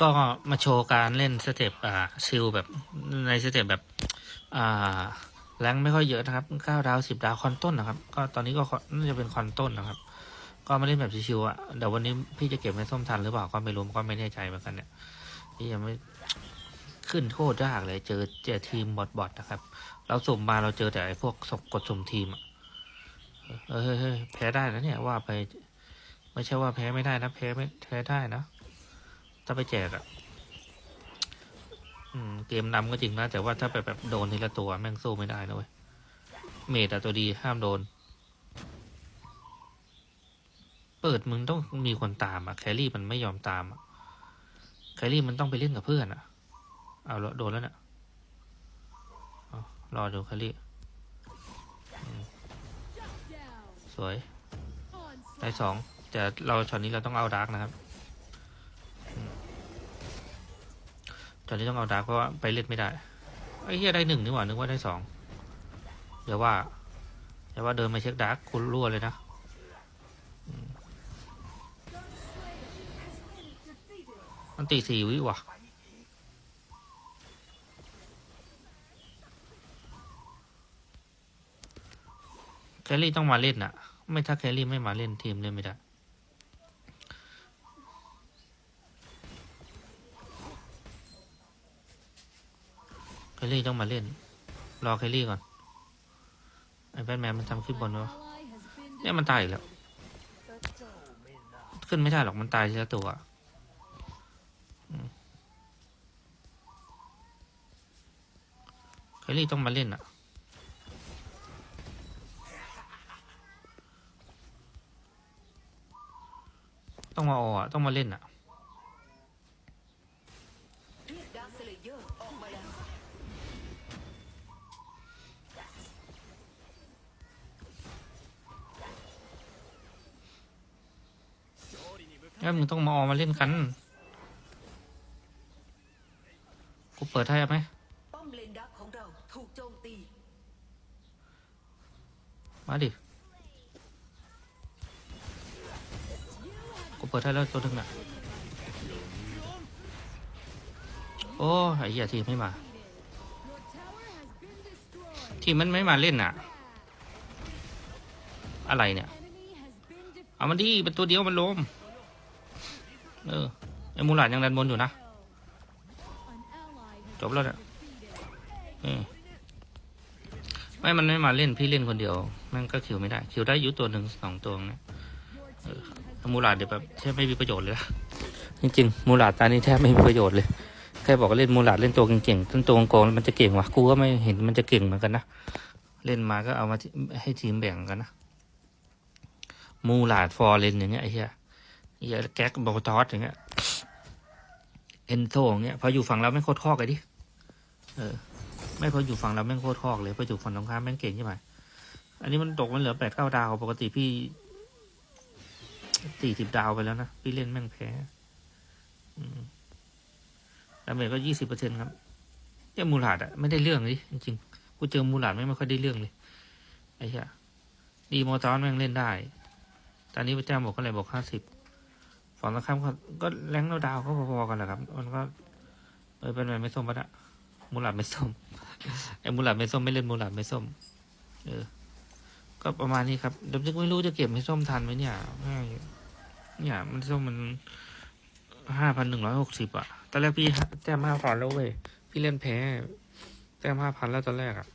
ก็มาโชว์การเล่นสเต็ปอ่าซิลแบบในสเต็ปแบบอ่าแรงไม่ค่อยเยอะนะครับเก้าดาวสิบดาวคอนต้นนะครับ ก็ตอนนี้ก็น่าจะเป็นคอนต้นนะครับ ก็มาเล่นแบบชิวๆอะเดี๋ยววันนี้พี่จะเก็บในส้มทันหรือเปล่าก็ไม่รู้ก็ไม่แน่ใจเหมือนกันเนี่ยพี่ยังไม่ขึ้นโคตรยากเลย เจอเจอทีมบอทบอทนะครับ เราสุ่มมาเราเจอแต่ไอ้พวกสกกดสุ่มทีมอะเออเฮ้ยเฮ้ยแพ้ได้นะเนี่ยว่าไป ไม่ใช่ว่าแพ้ไม่ได้นะแพ้ไม่แพ้ได้นะ ถ้าไปแจกอะอืม เกมนำก็จริงนะ แต่ว่าถ้าไปแบบโดนทีละตัวแม่งสู้ไม่ได้นะเว้ย เมดอะตัวดีห้ามโดน เปิดมึงต้องมีคนตามอะแครี่มันไม่ยอมตามอะแครี่มันต้องไปเล่นกับเพื่อนอะเอาละโดนแล้วเนะี่ยเอารอดูแครี่สวยได้สองแต่เราช็อตนี้เราต้องเอาดาร์กนะครับ ตอนนี้ต้องเอาดาร์กเพราะว่าไปเล่นไม่ได้ไอ้เฮียได้หนึ่งนี่หว่านึกว่าได้สองเดี๋ยวว่าเดี๋ยวว่าเดินมาเช็คดาร์กคุณรั่วเลยนะมมันตีสี่วิว่ะแคลรี่ต้องมาเล่นน่ะ ไม่ถ้าแคลรี่ไม่มาเล่นทีมเล่นไม่ได้ แคลรี่ต้องมาเล่น รอแคลรี่ก่อน ไอ้แบทแมนมันทำคลิปบนวะเนี่ยมันตายอีกแล้ว ขึ้นไม่ได้หรอกมันตายทีละตัวอืมแคลรี่ต้องมาเล่นอะต้องมาออะต้องมาเล่นอะ แล้วมึงต้องมาออกมาเล่นกัน กูเปิดให้ไหมป้อมเลนดักของเราถูกโจมตี มาดิ กูเปิดให้แล้วตัวหนึงน่ะ โอ้ไอ้เหี้ยทีมไม่มา ทีมมันไม่มาเล่นน่ะ อะไรเนี่ย เอามันดีเป็นตัวเดียวมันล้ม เออไอ้มูหลานยังดันบนอยู่นะจบแล้วเนี่ยเออไม่มันไม่มาเล่นพี่เล่นคนเดียวมันก็คิวไม่ได้ คิวได้อยุตัวหนึ่งสองตัวเนี่ยเออมูหลาดเดี๋ยวแบบแทบไม่มีประโยชน์เลยนะจริงๆมูหลาดตานี้แทบไม่มีประโยชน์เลยแค่บอกเล่นมูหลาดเล่นตัวเก่งๆต้นตัวโกงมันจะเก่งวะกูก็ไม่เห็นมันจะเก่งเหมือนกันนะเล่นมาก็เอามาให้ทีมแบ่งกันนะมูหลาดฟอร์เรนอย่างเงี้ยไอ้เหี้ย เหี้ยแก๊กบอลทอสอย่างเงี้ยเอนโซอย่างเงี้ยพออยู่ฝั่งเราไม่โคตรข้อกันดิเออ ไม่พออยู่ฝั่งเราแม่งโคตรคอกเลยพออยู่ฝั่งตรงข้ามแม่งเก่งใช่ไหมอันนี้มันตกมันเหลือแปดเก้าดาวปกติพี่สี่สิบดาวไปแล้วนะ พี่เล่นแม่งแพ้แล้วเมจก็ยี่สิบเปอร์เซ็นครับเนี่ยมูลาดอะไม่ได้เรื่องเลยจริงๆกูเจอมูลาดไม่ไม่ค่อยได้เรื่องเลยไอ้เหี้ยดีมอตอนแม่งเล่นได้ ตอนนี้พระเจ้าบอกก็เลยบอกห้าสิบ ฝั่งตรงข้ามก็ก็แรงเราดาวก็พอๆกันแหละครับ มันก็เออเป็นไงไม่ส้มปะนะมูลาดไม่ส้มไอ้มูหลาดไม่ส้มไม่เล่นมูหลาดไม่ส้ม เออ ก็ประมาณนี้ครับเดี๋ยวจะไม่รู้จะเก็บไม่ส้มทันไหมเนี่ยเนี่ยมันส้มมันห้าพันหนึ่งร้อยหกสิบอะตอนแรกพี่แต้มห้าพันแล้วเว้ยพี่เล่นแพ้ แต้มห้าพันแล้วตอนแรกอะ